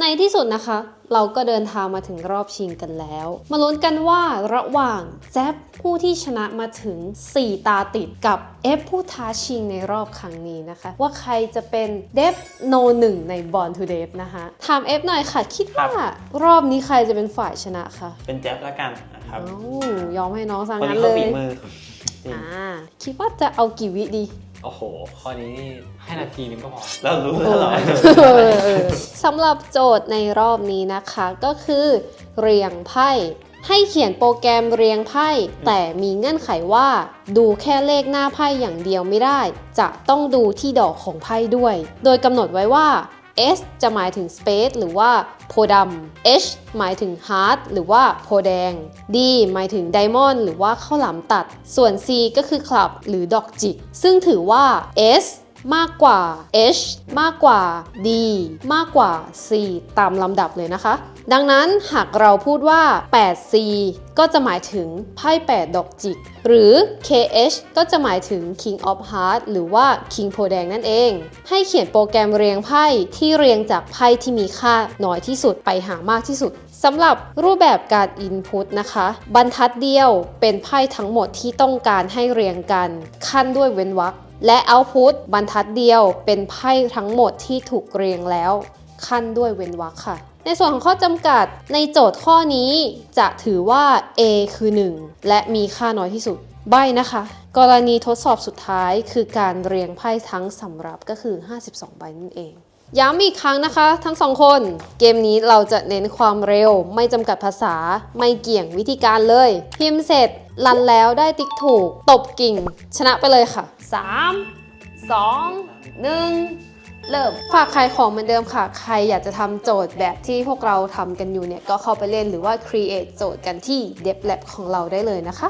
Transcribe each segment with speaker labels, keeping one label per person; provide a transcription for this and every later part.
Speaker 1: ในที่สุดนะคะ เราก็เดินทางมาถึงรอบชิงกันแล้ว มาลุ้นกันว่าระหว่างแจ๊บผู้ที่ชนะมาถึง 4 ตาติดกับเอฟผู้ท้าชิงในรอบครั้งนี้นะคะ ว่าใครจะเป็นเดฟโนหนึ่งในบอลทูเดฟนะคะถามเอฟหน่อยค่ะ คิดว่ารอบนี้ใครจะเป็นฝ่ายชนะคะ
Speaker 2: เป็นแจ๊บแล้วกันนะครับ
Speaker 1: เอ้ายอมให้น้องสัง
Speaker 2: คน
Speaker 1: นั้
Speaker 2: นี้
Speaker 1: นเล
Speaker 2: เขา
Speaker 1: ย
Speaker 2: ฝีมือจริง
Speaker 1: อ่าคิดว่าจะเอากี่วิดี
Speaker 3: โอ้โห ข้อนี้นี่ให้นาทีนึงก็พอ
Speaker 2: เรารู้แล้วเหรอ
Speaker 1: สำหรับโจทย์ในรอบนี้นะคะ ก็คือเรียงไพ่ ให้เขียนโปรแกรมเรียงไพ่ แต่มีเงื่อนไขว่า ดูแค่เลขหน้าไพ่อย่างเดียวไม่ได้ จะต้องดูที่ดอกของไพ่ด้วย โดยกำหนดไว้ว่า S จะหมายถึง Space หรือว่าโพดำ H หมายถึง Heart หรือว่าโพแดง D หมายถึง Diamond หรือว่าข้าวหลามตัด ส่วน C ก็คือ Club หรือดอกจิก ซึ่งถือว่า S มากกว่า H มากกว่า D มากกว่า C ตามลำดับเลยนะคะ ดังนั้นหากเราพูดว่า 8C ก็จะหมายถึงไพ่8ดอกจิก หรือ KH ก็จะหมายถึง King of Hearts หรือว่า King โพแดงนั่นเอง ให้เขียนโปรแกรมเรียงไพ่ที่เรียงจากไพ่ที่มีค่าน้อยที่สุดไปหามากที่สุดสำหรับรูปแบบการ Input นะคะ บรรทัดเดียวเป็นไพ่ทั้งหมดที่ต้องการให้เรียงกัน ขั้นด้วยเว้นวรรค และเอาพุตบรรทัดเดียวเป็นไพ่ทั้งหมดที่ถูกเรียงแล้วขั้นด้วยเว้นวรรคค่ะ ในส่วนของข้อจำกัดในโจทย์ข้อนี้จะถือว่า A คือ 1 และมีค่าน้อยที่สุด ใบนะคะ กรณีทดสอบสุดท้ายคือการเรียงไพ่ทั้งสำรับก็คือ 52 ใบนั่นเอง ย้ำอีกครั้งนะคะ ทั้งสองคน เกมนี้เราจะเน้นความเร็ว ไม่จำกัดภาษา ไม่เกี่ยงวิธีการเลย พิมพ์เสร็จรันแล้วได้ติ๊กถูก ตบกิ่ง ชนะไปเลยค่ะ 3 2 1เริ่มฝากขายของเหมือนเดิมค่ะ ใครอยากจะทำโจทย์แบบที่พวกเราทำกันอยู่เนี่ย ก็เข้าไปเล่นหรือว่า create โจทย์กันที่ d e v Lab ของเราได้เลยนะคะ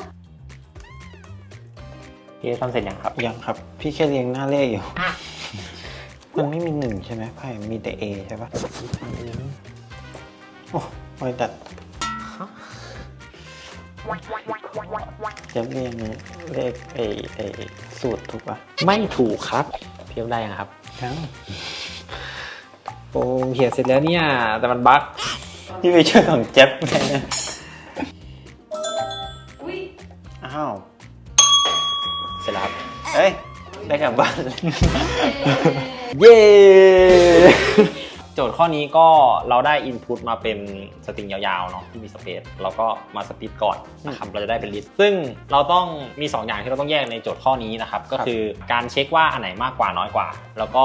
Speaker 3: พี่ทำเสร็จยังครับ
Speaker 2: ยังครับ พี่แค่เรียงหน้าเลขอยู่ มันไม่มีหนึ่งใช่ไหมไพ่มีแต่ A ใช่ปะโอ้โอยตัดจะเรียงเลขไอไอสูตรถูกปะ
Speaker 3: ไม่ถูกครับพี่ทำได้ยังครับ
Speaker 2: ทั้ง
Speaker 3: โอ้เขียนเสร็จแล้วเนี่ย แต่มันบั๊ก
Speaker 2: พี่ไปช่วยของแจ๊บแทนนะอ้าว
Speaker 3: เสร็จแล้วครับ
Speaker 2: เอ้ย ได้กลับบ้านเลย
Speaker 3: เย้ โจทย์ข้อนี้ก็เราได้ input มาเป็นสตริงยาวๆเนาะที่มีสเปซเราก็มาสปิดก่อนนะครับเราจะได้เป็นลิสต์ซึ่งเราต้องมี 2 อย่างที่เราต้องแยกในโจทย์ข้อนี้นะครับ ก็คือการเช็คว่าอันไหนมากกว่าน้อยกว่า แล้วก็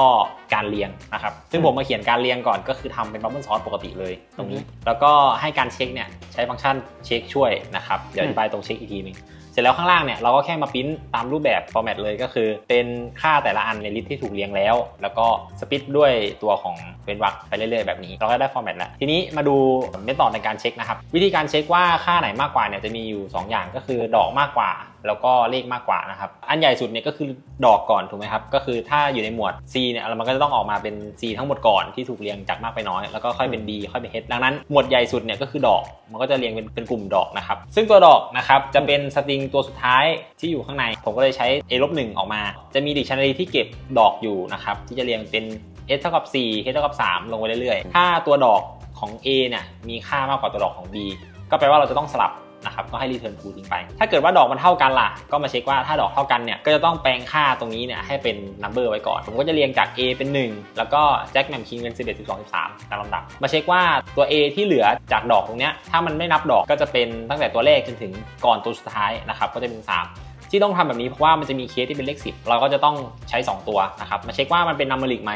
Speaker 3: การเรียงนะครับ ซึ่งผมมาเขียนการเรียงก่อนก็คือทำเป็น bubble sort ปกติเลยตรงนี้ แล้วก็ให้การเช็คเนี่ยใช้ฟังก์ชันเช็คช่วยนะครับเดี๋ยวอธิบายตรงเช็คอีกทีหนึงเส ร็จแล้วข้างล่างเนี่ยเราก็แค่มาพิมพ์ตามรูปแบบฟอร์แมตเลยก็คือ เป็นค่าแต่ละอันในลิสต์ที่ถูกเรียงแล้ว แล้วก็สปิดด้วยตัวของเว้นวรรคไปเรื่อยๆแบบนี้ เราก็ได้ฟอร์แมตแล้ว ทีนี้มาดูเมธอดในการเช็คนะครับ วิธีการเช็คว่าค่าไหนมากกว่าเนี่ยจะมีอยู่ 2 อย่างก็คือดอกมากกว่าแล้วก็เลขมากกว่านะครับ อันใหญ่สุดเนี่ยก็คือดอกก่อนถูกไหมครับ ก็คือถ้าอยู่ในหมวด C เนี่ยมันก็จะต้องออกมาเป็น C ทั้งหมดก่อนที่ถูกเรียงจากมากไปน้อย แล้วก็ค่อยเป็น B ค่อยเป็น H ดังนั้นหมวดใหญ่สุดเนี่ยก็คือดอก มันก็จะเรียงเป็นเป็นกลุ่มดอกนะครับ ซึ่งตัวดอกนะครับจะเป็นสตริงตัวสุดท้ายที่อยู่ข้างใน ผมก็เลยใช้ A ลบหนึ่งออกมา จะมีดิกชันนารีที่เก็บดอกอยู่นะครับที่จะเรียงเป็น S เท่ากับ4 H เท่ากับ 3 ลงไปเรื่อยๆ ถ้าตัวดอกของ A เนี่ยมีค่ามากกว่าตัวดอกของ B ก็แปลว่าเราจะต้องสลับ นะครับก็ให้ return true ทิ้งไป ถ้าเกิดว่าดอกมันเท่ากันล่ะ ก็มาเช็คว่าถ้าดอกเท่ากันเนี่ยก็จะต้องแปลงค่าตรงนี้เนี่ยให้เป็น number ไว้ก่อน ผมก็จะเรียงจาก A เป็น 1 แล้วก็ Jack แมมคิงเป็น 11 12 13 ตามลำดับ มาเช็คว่าตัว A ที่เหลือจากดอกตรงเนี้ยถ้ามันไม่นับดอกก็จะเป็นตั้งแต่ตัวเลขจนถึงก่อนตัวสุดท้ายนะครับก็จะเป็น 3ที่ต้องทำแบบนี้เพราะว่ามันจะมีเคสที่เป็นเลข 10 เราก็จะต้องใช้ 2 ตัวนะครับมาเช็คว่ามันเป็นนัมเบอริกไหม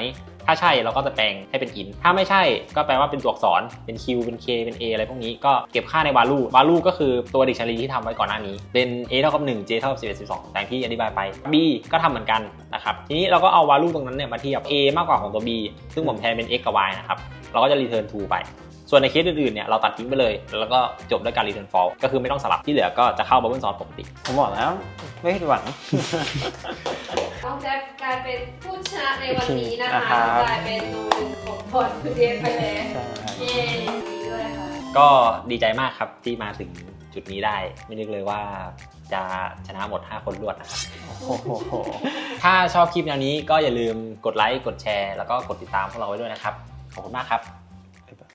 Speaker 3: ถ้าใช่เราก็จะแปลงให้เป็น int ถ้าไม่ใช่ก็แปลว่าเป็นตัวอักษร เป็น q เป็น k เป็น a อะไรพวกนี้ ก็เก็บค่าใน value value ก็คือตัว dictionary ที่ทำไว้ก่อนหน้านี้ เป็น a เท่ากับ1 j เท่ากับ11 12อย่างที่อธิบายไป b ก็ทำเหมือนกันนะครับ ทีนี้เราก็เอา value ตรงนั้นเนี่ยมาเทียบ a มากกว่าของตัว b ซึ่งผมแทนเป็น x กับ y นะครับ เราก็จะ return true ไปส่วนในเคสอื่นๆ เนี่ยเราตัดทิ้งไปเลย แล้วก็จบด้วยการ return false ก็คือไม่ต้องสลับที่เหลือก็จะเข้า bubble sort ปกติ
Speaker 2: ผมบอกแล้ว ไม่ผิดหวัง
Speaker 1: น้องแจ็คกลายเป็นผู้ชนะในวันนี้นะ
Speaker 2: อ่า
Speaker 1: คะ
Speaker 2: ครับ
Speaker 1: กลายเป็นโนหนึ่งของบอลทูเดฟไปแล้วเย้ดีด้วยค่ะ
Speaker 3: ก็ดีใจมากครับที่มาถึงจุดนี้ได้ ไม่นึกเลยว่าจะชนะหมด 5 คนรวดนะครับ
Speaker 2: โอ้โห
Speaker 3: ถ้าชอบคลิปแนวนี้ก็อย่าลืมกดไลค์ กดแชร์ แล้วก็กดติดตามพวกเราไว้ด้วยนะครับ ขอบคุณมากครับ